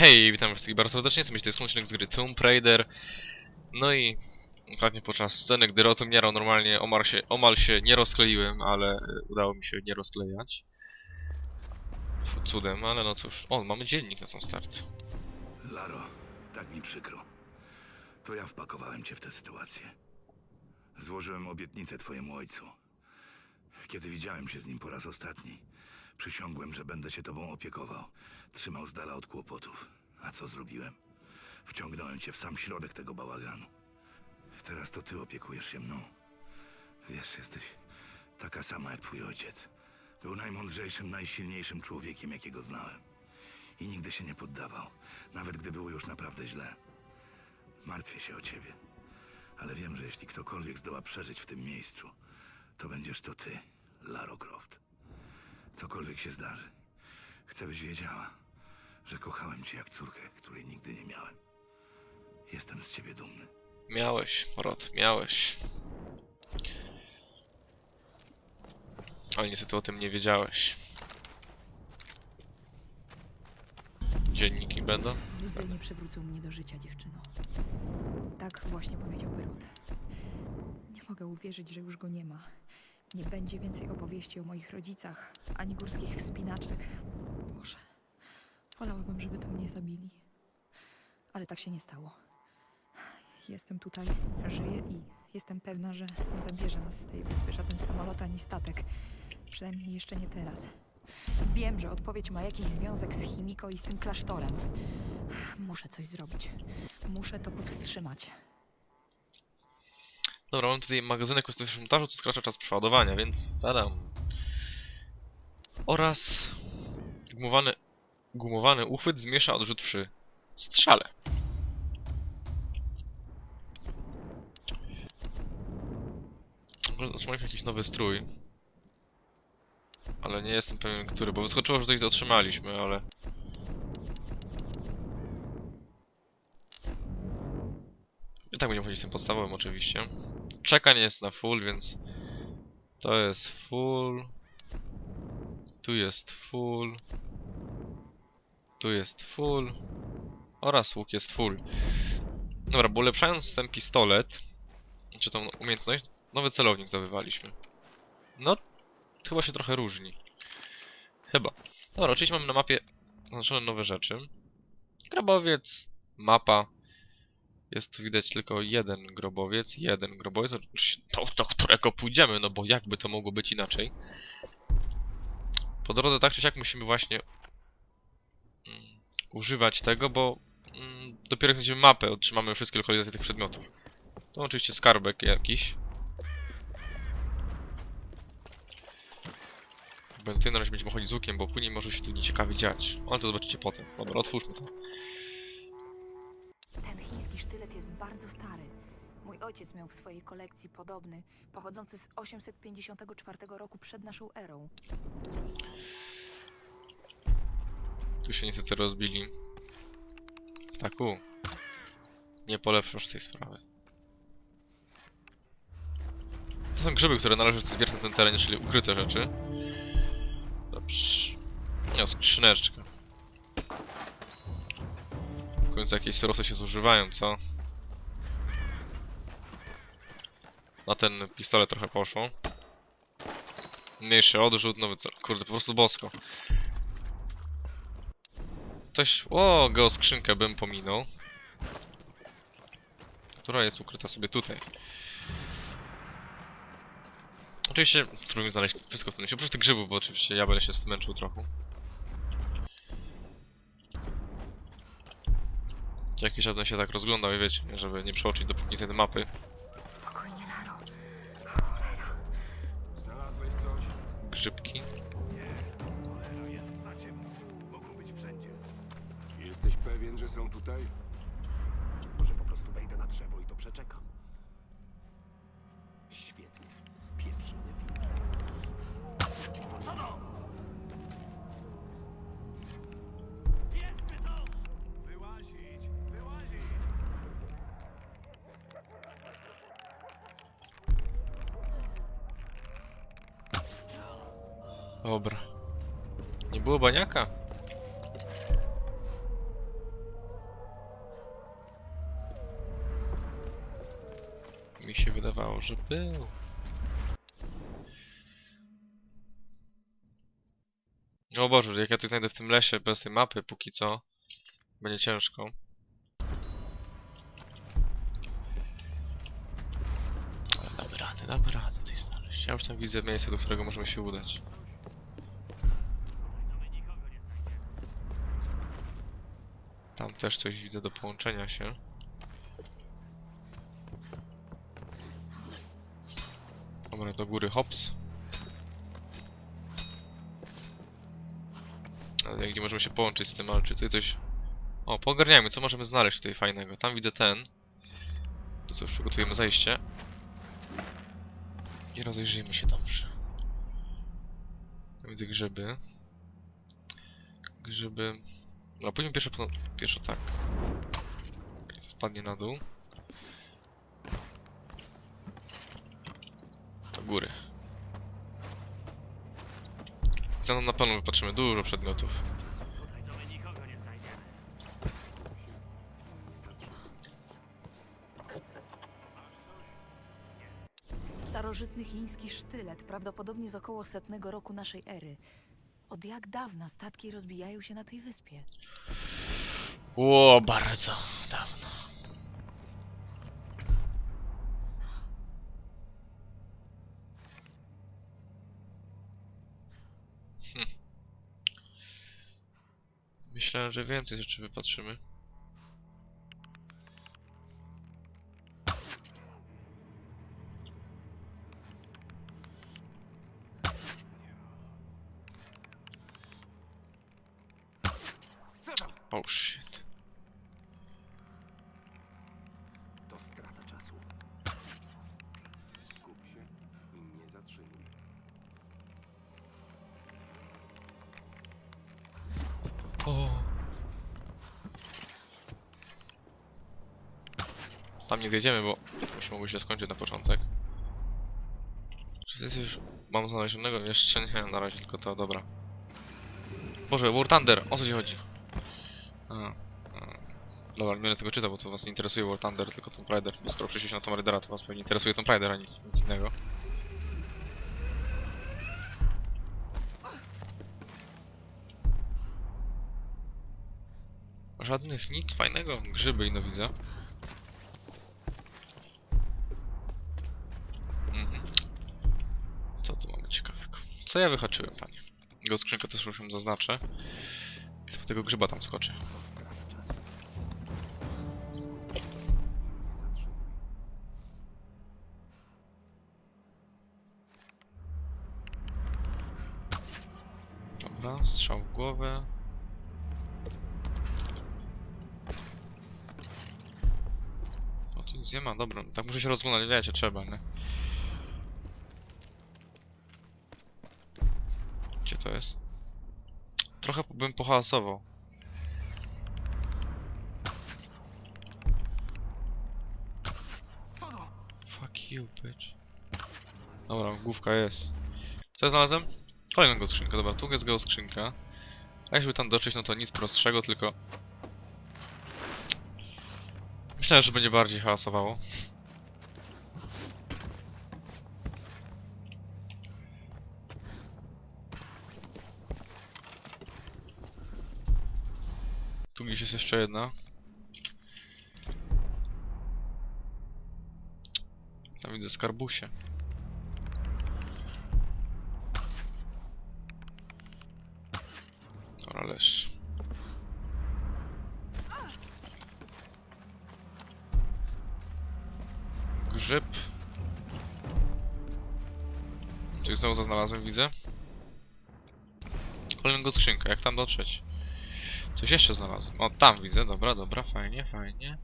Hej, witam wszystkich bardzo serdecznie, jestem jest odcinek z gry Tomb Raider. No i ostatnio podczas sceny, gdy Rot umierał normalnie, omal się, omal się nie rozkleiłem, ale y, udało mi się nie rozklejać. Cudem, ale no cóż. O, mamy dziennik na sam start. Laro, tak mi przykro. To ja wpakowałem cię w tę sytuację. Złożyłem obietnicę twojemu ojcu. Kiedy widziałem się z nim po raz ostatni, przysiągłem, że będę się tobą opiekował, trzymał z dala od kłopotów. A co zrobiłem? Wciągnąłem cię w sam środek tego bałaganu. Teraz to ty opiekujesz się mną. Wiesz, jesteś taka sama jak twój ojciec. Był najmądrzejszym, najsilniejszym człowiekiem, jakiego znałem. I nigdy się nie poddawał, nawet gdy było już naprawdę źle. Martwię się o ciebie, ale wiem, że jeśli ktokolwiek zdoła przeżyć w tym miejscu, to będziesz to ty, Lara Croft. Cokolwiek się zdarzy, chcę byś wiedziała, że kochałem cię jak córkę, której nigdy nie miałem. Jestem z ciebie dumny. Miałeś, Rot, miałeś. Ale niestety o tym nie wiedziałeś. Dzienniki będą? Łzy nie przywrócą mnie do życia, dziewczyno. Tak właśnie powiedział Byrut. Nie mogę uwierzyć, że już go nie ma. Nie będzie więcej opowieści o moich rodzicach, ani górskich wspinaczek. Wolałabym, żeby to mnie zabili. Ale tak się nie stało. Jestem tutaj, żyję i jestem pewna, że nie zabierze nas z tej wyspy żaden samolot ani statek. Przynajmniej jeszcze nie teraz. Wiem, że odpowiedź ma jakiś związek z Chimiko i z tym klasztorem. Muszę coś zrobić. Muszę to powstrzymać. Dobra, mam tutaj magazynek kosmetyczny montażu, co skracza czas przeładowania, więc tadam. Oraz gumowany, gumowany uchwyt zmniejsza odrzut przy strzale. Może otrzymaliśmy jakiś nowy strój. Ale nie jestem pewien, który, bo wyskoczyło, że coś zatrzymaliśmy, ale... I tak będziemy chodzić z tym podstawowym oczywiście. Czekanie jest na full, więc to jest full. Tu jest full. Tu jest full. Oraz łuk jest full. Dobra, bo ulepszając ten pistolet, czy tą umiejętność, nowy celownik zdobywaliśmy. No, chyba się trochę różni. Chyba. Dobra, oczywiście mamy na mapie zaznaczone nowe rzeczy. Grabowiec, mapa, jest tu widać tylko jeden grobowiec, jeden grobowiec, to, do którego pójdziemy, no bo jakby to mogło być inaczej. Po drodze tak czy siak musimy właśnie używać tego, bo mm, dopiero jak znajdziemy mapę, otrzymamy wszystkie lokalizacje tych przedmiotów. To oczywiście skarbek jakiś. Będę tutaj na razie będziemy chodzić z łukiem, bo później może się tu nieciekawie dziać. Ale to zobaczycie potem. Dobra, otwórzmy to. Ten chiński sztylet jest bardzo stary. Mój ojciec miał w swojej kolekcji podobny, pochodzący z 854 roku przed naszą erą. Tu się niestety rozbili. Taku. Nie polepszasz tej sprawy. To są grzyby, które należy zbierać na tym terenie, czyli ukryte rzeczy. Dobrze. No, skrzyneczka. W końcu jakieś surowce się zużywają, co? Na ten pistolet trochę poszło. Mniejszy odrzut, nowy cel. Kurde, po prostu bosko. Coś... O, geoskrzynkę bym pominął. Która jest ukryta sobie tutaj. Oczywiście spróbujemy znaleźć wszystko w tym oprócz tych grzybów, bo oczywiście ja będę się zmęczył trochę. Jakiś żaden się tak rozglądał i wiecie, żeby nie przeoczyć dopóki nie znajdę mapy. Spokojnie, Laro. Znalazłeś coś? Grzybki. Są tutaj? Może po prostu wejdę na drzewo i to przeczekam. Świetnie. Pieprzony wilk. Co to? Piesmy to! Wyłazić! Wyłazić! Dobra. Nie było baniaka? Wydawało, że był. O Boże, jak ja tu znajdę w tym lesie bez tej mapy póki co, będzie ciężko. Ale damy radę, damy radę coś znaleźć. Ja już tam widzę miejsce, do którego możemy się udać. Tam też coś widzę do połączenia się. Dobra, do góry hops. Ale jak nie możemy się połączyć z tym, ale czy tutaj coś... O, poogarniajmy, co możemy znaleźć tutaj fajnego. Tam widzę ten. To co, przygotujemy zajście. I rozejrzyjmy się dobrze. Tam widzę grzyby. Grzyby... No, pójdźmy pierwsze, po... pierwsze tak. To spadnie na dół. Do góry. Za na pewno wypatrzymy dużo przedmiotów. Starożytny chiński sztylet, prawdopodobnie z około setnego roku naszej ery. Od jak dawna statki rozbijają się na tej wyspie? Ło, bardzo dawno. Myślałem, że więcej rzeczy wypatrzymy. Oh shit. To strata czasu. Skup się i nie zatrzymuj. O. Tam nie zjedziemy, bo już mogło się skończyć na początek. Czy to jest już... Mam znalezionego? Jeszcze nie, na razie tylko to, dobra. Boże, War Thunder, o co ci chodzi? A, a. Dobra, nie będę tego czytał, bo to was nie interesuje War Thunder, tylko Tomb Raider. Bo skoro przyszliście na Tomb Raidera, to was pewnie interesuje Tomb Raider, a nic, nic innego. Żadnych nic fajnego. Grzyby ino widzę. Mhm. Co tu mamy ciekawego? Co ja wyhaczyłem, panie? Jego skrzynkę też już zaznaczę. I tego grzyba tam zatrzymuj. Dobra, strzał w głowę. O, tu nic nie ma, dobra. Tak muszę się rozglądać, wiecie, trzeba, nie? Gdzie to jest? Trochę bym pohałasował. Fuck you, bitch. Dobra, główka jest. Co ja znalazłem? Kolejną go skrzynkę, dobra, tu jest go skrzynka. A jeśli tam dotrzeć, no to nic prostszego, tylko... Myślałem, że będzie bardziej hałasowało. Tu gdzieś jest jeszcze jedna. Tam widzę skarbusie. Dobra, leż. Grzyb. Coś znowu znalazłem, widzę. Kolejnego skrzynka, jak tam dotrzeć? Coś jeszcze znalazłem. O, tam widzę, dobra, dobra, fajnie, fajnie.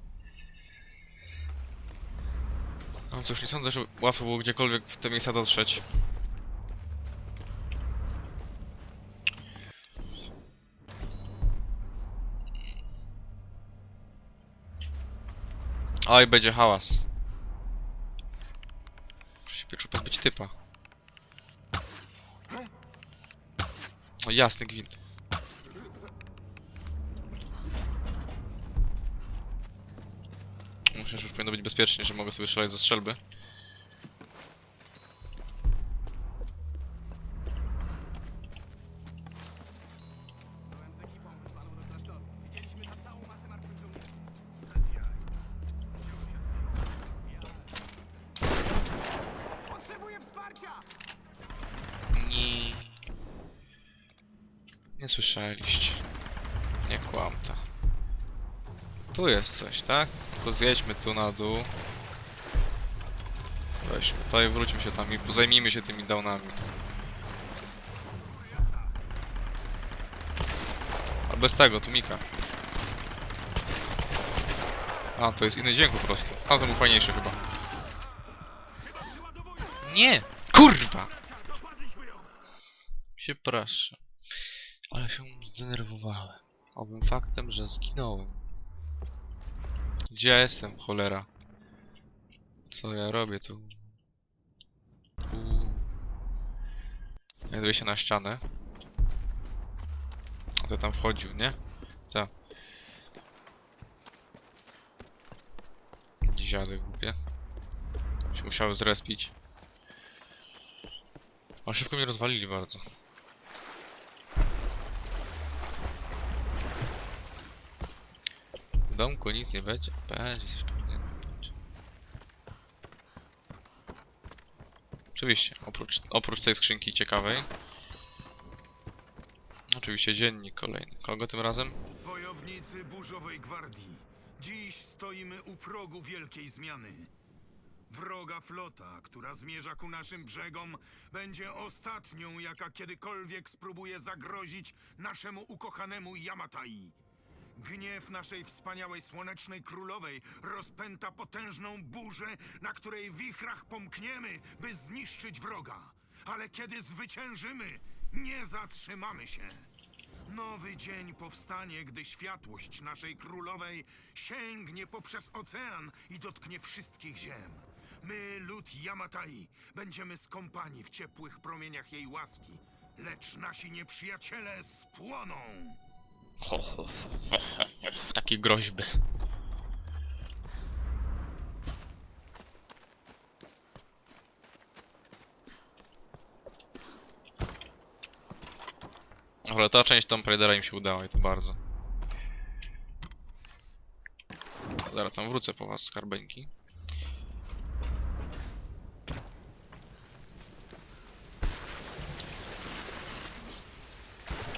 No cóż, nie sądzę, że łatwo było gdziekolwiek w te miejsca dotrzeć. Oj, będzie hałas. Muszę się pierwszy pozbyć typa. O, jasny gwint. Myślę, że już powinno być bezpiecznie, że mogę sobie strzelać ze strzelby. Nie, nie słyszeliście. Nie kłamta. Tu jest coś, tak? To zjedźmy tu na dół. Weźmy to i wróćmy się tam i zajmijmy się tymi downami. A bez tego, tu Mika. A, to jest inny dźwięk po prostu. A, to był fajniejszy chyba. Nie! Kurwa! Proszę. Ale się zdenerwowałem. Owym faktem, że zginąłem. Gdzie ja jestem, cholera? Co ja robię tu? Uuu. Znajduję się na ścianę. A to tam wchodził, nie? Tak. Dziady głupie. Się musiały zrespić. A szybko mnie rozwalili bardzo. W domku nic nie będzie. Będzie coś. Będzie. Oczywiście, oprócz, oprócz tej skrzynki ciekawej. Oczywiście dziennik kolejny. Kogo tym razem? Wojownicy Burzowej Gwardii, dziś stoimy u progu wielkiej zmiany. Wroga flota, która zmierza ku naszym brzegom, będzie ostatnią, jaka kiedykolwiek spróbuje zagrozić naszemu ukochanemu Yamatai. Gniew naszej wspaniałej słonecznej królowej rozpęta potężną burzę, na której wichrach pomkniemy, by zniszczyć wroga. Ale kiedy zwyciężymy, nie zatrzymamy się. Nowy dzień powstanie, gdy światłość naszej królowej sięgnie poprzez ocean i dotknie wszystkich ziem. My, lud Yamatai, będziemy skąpani w ciepłych promieniach jej łaski, lecz nasi nieprzyjaciele spłoną. Takie groźby. Ale ta część Tomb Raidera im się udała i to bardzo. Zaraz tam wrócę po was, skarbeńki.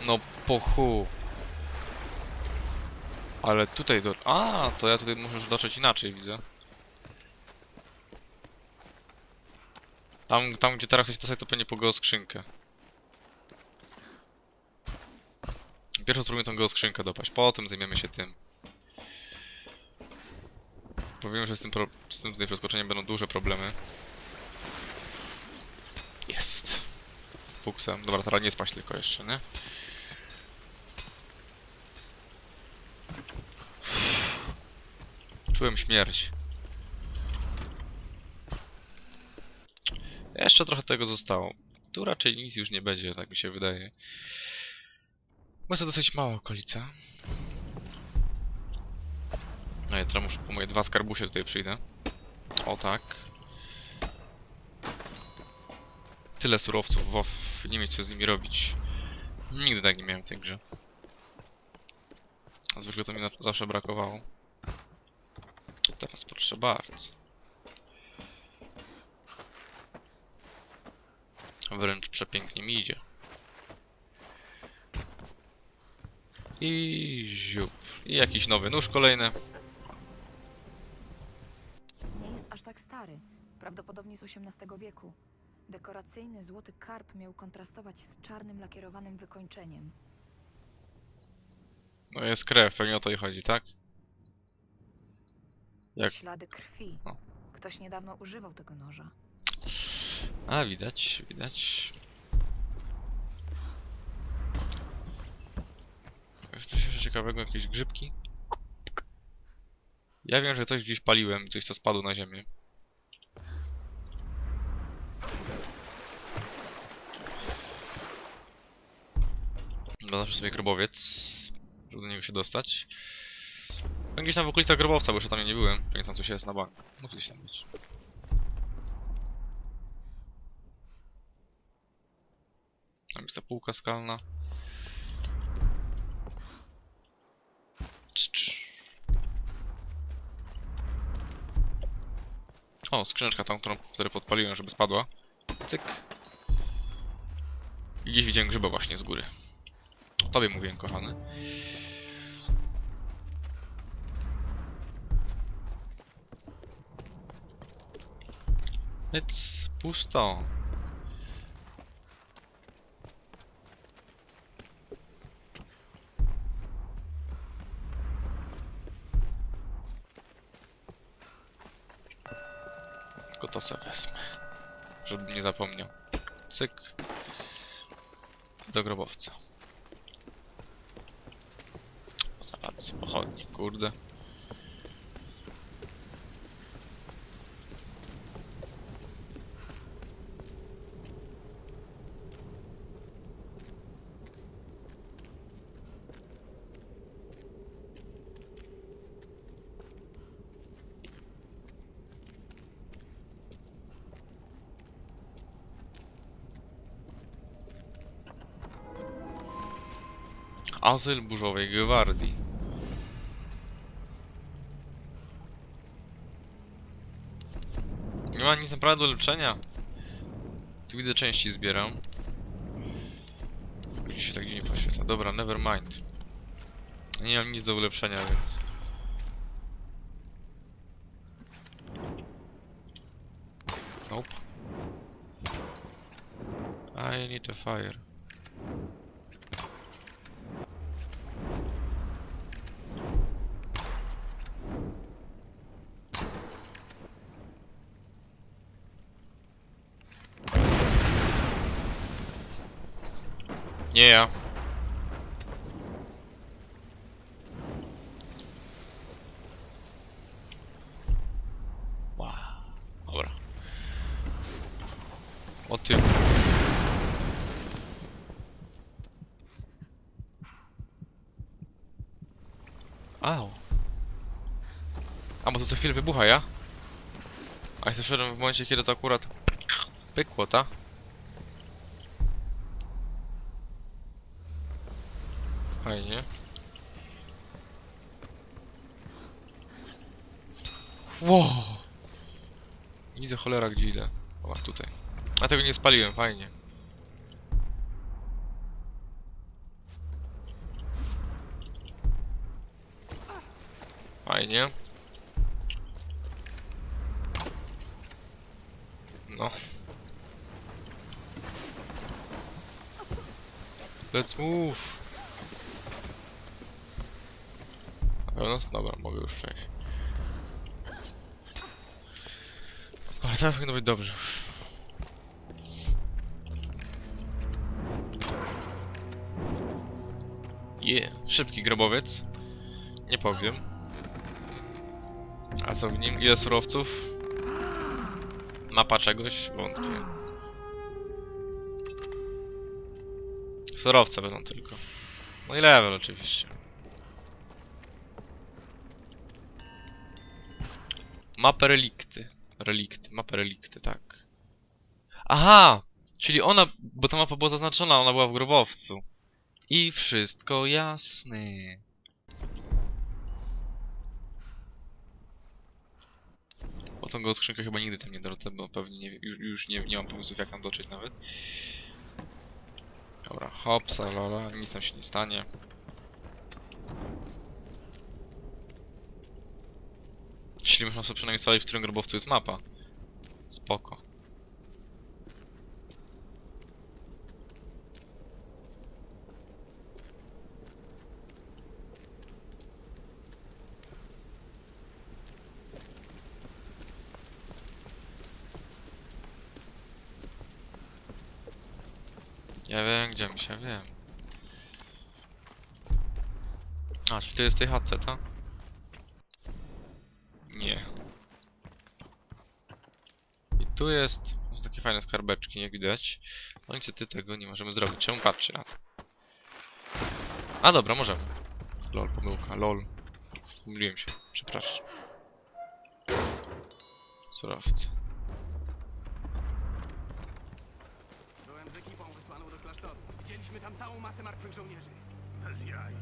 No po chu. Ale tutaj do... A, to ja tutaj muszę dotrzeć inaczej, widzę. Tam, tam gdzie teraz chcecie dostać, to pewnie po geoskrzynkę. Pierwsze spróbujemy tą geoskrzynkę dopaść, potem zajmiemy się tym. Powiem, że z tym, pro... z tym tutaj przeskoczeniem będą duże problemy. Jest. Fuksem. Dobra, teraz nie spaść tylko jeszcze, nie? Czułem śmierć. Jeszcze trochę tego zostało. Tu raczej nic już nie będzie, tak mi się wydaje. Jest to dosyć mała okolica. No i teraz muszę po moje dwa skarbusie tutaj przyjdę. O tak. Tyle surowców, WoW, nie mieć co z nimi robić. Nigdy tak nie miałem w tej grze. Zwykle to mi zawsze brakowało. Teraz proszę bardzo. Wręcz przepięknie mi idzie. I ziup. I jakiś nowy nóż kolejny. Nie jest aż tak stary, prawdopodobnie z XVIII wieku. Dekoracyjny złoty karp miał kontrastować z czarnym lakierowanym wykończeniem. No jest krew, pewnie o to i chodzi, tak? Jak- Ślady krwi. O. Ktoś niedawno używał tego noża. A, widać, widać. Jest coś jeszcze ciekawego, jakieś grzybki? Ja wiem, że coś gdzieś paliłem, coś co spadło na ziemię. Zaznaczę sobie grobowiec, żeby do niego się dostać. No Gdzieś tam w okolicach grobowca, bo jeszcze tam nie byłem. Pamiętam coś jest na bank. Mógł gdzieś tam być. Tam jest ta półka skalna. O, skrzyneczka tam, którą którą podpaliłem, żeby spadła. Cyk. I gdzieś widziałem grzyba właśnie z góry. Tobie mówiłem, kochany. It's pusto. Tylko to sobie wezmę. Żebym nie zapomniał. Cyk. Do grobowca. Sobie pochodnie, kurde. Azyl Burzowej Gwardii. Nie ma nic naprawdę do leczenia. Tu widzę części zbieram. Gdzieś się tak dziwnie poświetla. Dobra, never mind. Nie mam nic do ulepszenia, więc... Nope. I need a fire. Nie ja. Wow. Dobra. O ty. Au. A bo to co chwilę wybucha, ja? A ja szedłem w momencie, kiedy to akurat pykło, ta? Fajnie. Wow. Widzę cholera gdzie idę. O, tutaj. A tego nie spaliłem, fajnie. Fajnie. No. Let's move. Na pewno? Dobra, mogę już przejść. Teraz powinno być dobrze. Je, szybki grobowiec. Nie powiem. A co w nim? Ile surowców? Mapa czegoś? Wątpię. Surowce będą tylko. No i level oczywiście. Mapę relikty. Relikty, mapę relikty, tak. Aha! Czyli ona, bo ta mapa była zaznaczona, ona była w grobowcu. I wszystko jasne. O tą go skrzynkę chyba nigdy tam nie dorzucę, bo pewnie nie, już, już nie, nie mam pomysłów jak tam dotrzeć nawet. Dobra, hopsa, lola, nic tam się nie stanie. Czyli można sobie przynajmniej sprawdzić, w którym grobowcu jest mapa. Spoko. Ja wiem, gdzie mi się wiem. A, czy to jest tej chatce, to? Nie. I tu jest... Są takie fajne skarbeczki, jak widać. No niestety tego nie możemy zrobić. Czemu patrzcie na to? A dobra, możemy. Lol, pomyłka, lol. Pomyliłem się, przepraszam. Surowce. Byłem z ekipą wysłaną do klasztoru. Widzieliśmy tam całą masę martwych żołnierzy. Bez jaj.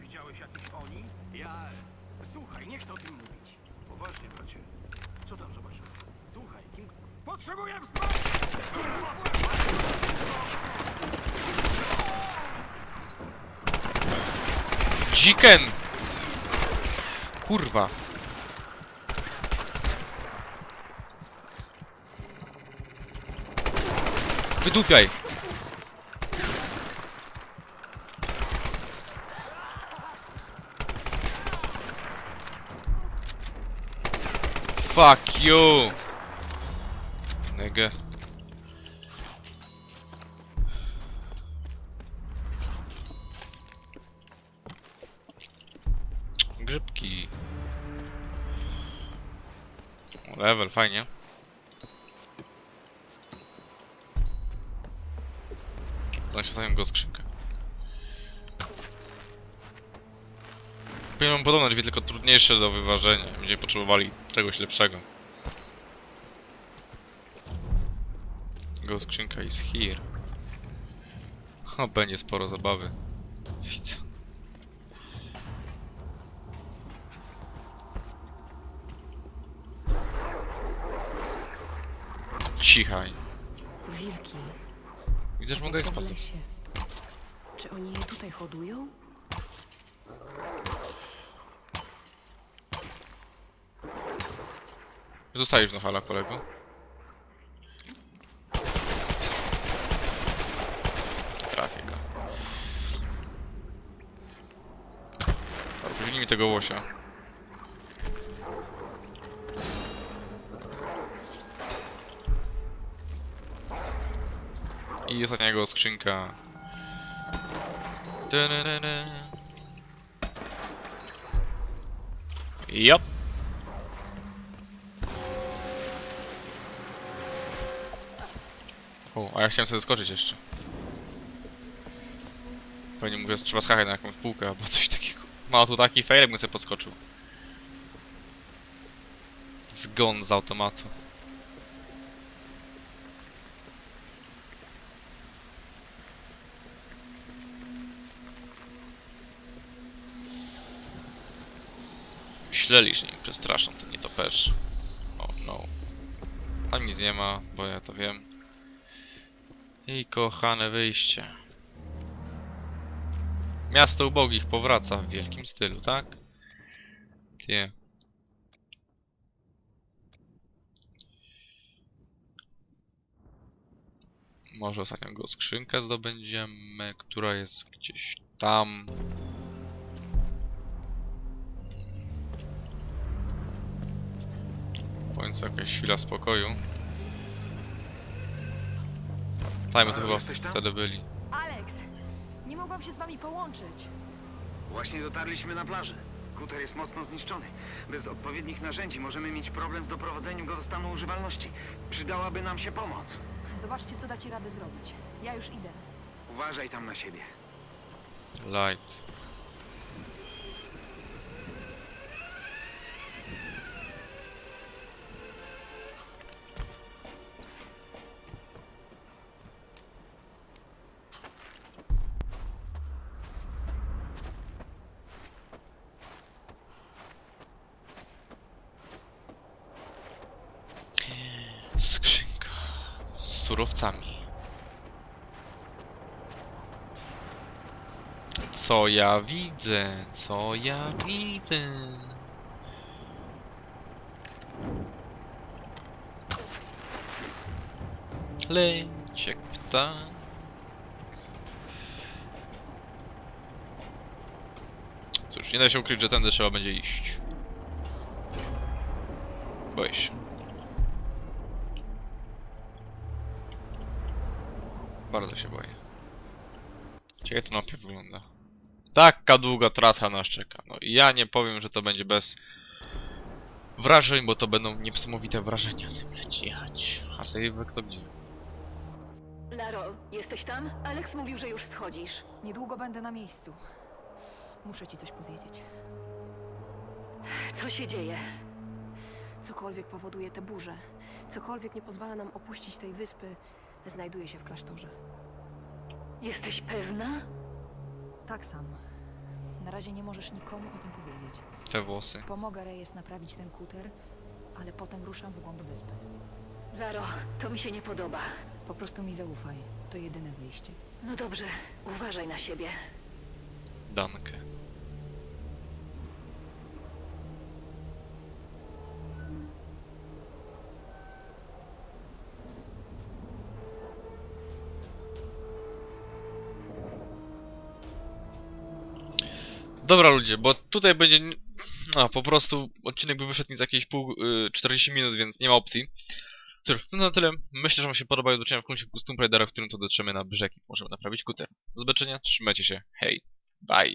Widziałeś jakiś oni? Ja... Słuchaj, nie chcę o tym mówić. Poważnie, bracie. Co tam zobaczyłeś? Słuchaj, kim... Potrzebuję wsparcia! Dziken! Kurwa. Wydupiaj! Fuck you! Level, fajnie. Zaświetlają go skrzynkę. Powinien podobne drzwi, tylko trudniejsze do wyważenia. Będziemy potrzebowali czegoś lepszego. Go skrzynka is here. O, będzie sporo zabawy. Widzę. Cichaj. Wilki. Widzę, że mogę sposób. lesie. Czy oni je tutaj hodują? Zostajesz na hala, kolego. Trafię go. Powinni mi tego łosia. I ostatniego skrzynka. Jop. O, a ja chciałem sobie skoczyć jeszcze. Pewnie mówię, że trzeba skakać na jakąś półkę albo coś takiego. Ma tu taki fail, jakbym sobie podskoczył. Zgon z automatu. Myśleli, że nim przestraszą, to nie to też. Oh no. Tam nic nie ma, bo ja to wiem. I kochane wyjście. Miasto ubogich powraca w wielkim stylu, tak? Nie. Może ostatnią go skrzynkę zdobędziemy, która jest gdzieś tam. W końcu jakaś chwila spokoju. Tak, my to Halo, chyba jesteś tam? wtedy byli. Alex! Nie mogłam się z wami połączyć. Właśnie dotarliśmy na plażę. Kuter jest mocno zniszczony. Bez odpowiednich narzędzi możemy mieć problem z doprowadzeniem go do stanu używalności. Przydałaby nam się pomoc. Zobaczcie, co dacie radę zrobić. Ja już idę. Uważaj tam na siebie. Light. Co ja widzę? Co ja widzę? Leć jak ptak. Cóż, nie da się ukryć, że tędy trzeba będzie iść. Boję się. Bardzo się boję. Ciekawe to na wygląda. Taka długa trasa nas czeka. No i ja nie powiem, że to będzie bez wrażeń, bo to będą niesamowite wrażenia. Tym leci jechać. A save kto gdzie? Laro, jesteś tam? Alex mówił, że już schodzisz. Niedługo będę na miejscu. Muszę ci coś powiedzieć. Co się dzieje? Cokolwiek powoduje te burze, cokolwiek nie pozwala nam opuścić tej wyspy, znajduje się w klasztorze. Jesteś pewna? Tak sam. Na razie nie możesz nikomu o tym powiedzieć. Te włosy. Pomogę Reyes naprawić ten kuter, ale potem ruszam w głąb wyspy. Laro, to mi się nie podoba. Po prostu mi zaufaj. To jedyne wyjście. No dobrze, uważaj na siebie. Dankę. Dobra ludzie, bo tutaj będzie... A, po prostu odcinek by wyszedł mi jakieś pół... y, 40 minut, więc nie ma opcji. Cóż, to na tyle. Myślę, że wam się podoba i do w końcu Tomb Raidera, w którym to dotrzemy na brzeg i możemy naprawić kuter. Do zobaczenia, trzymajcie się, hej, bye.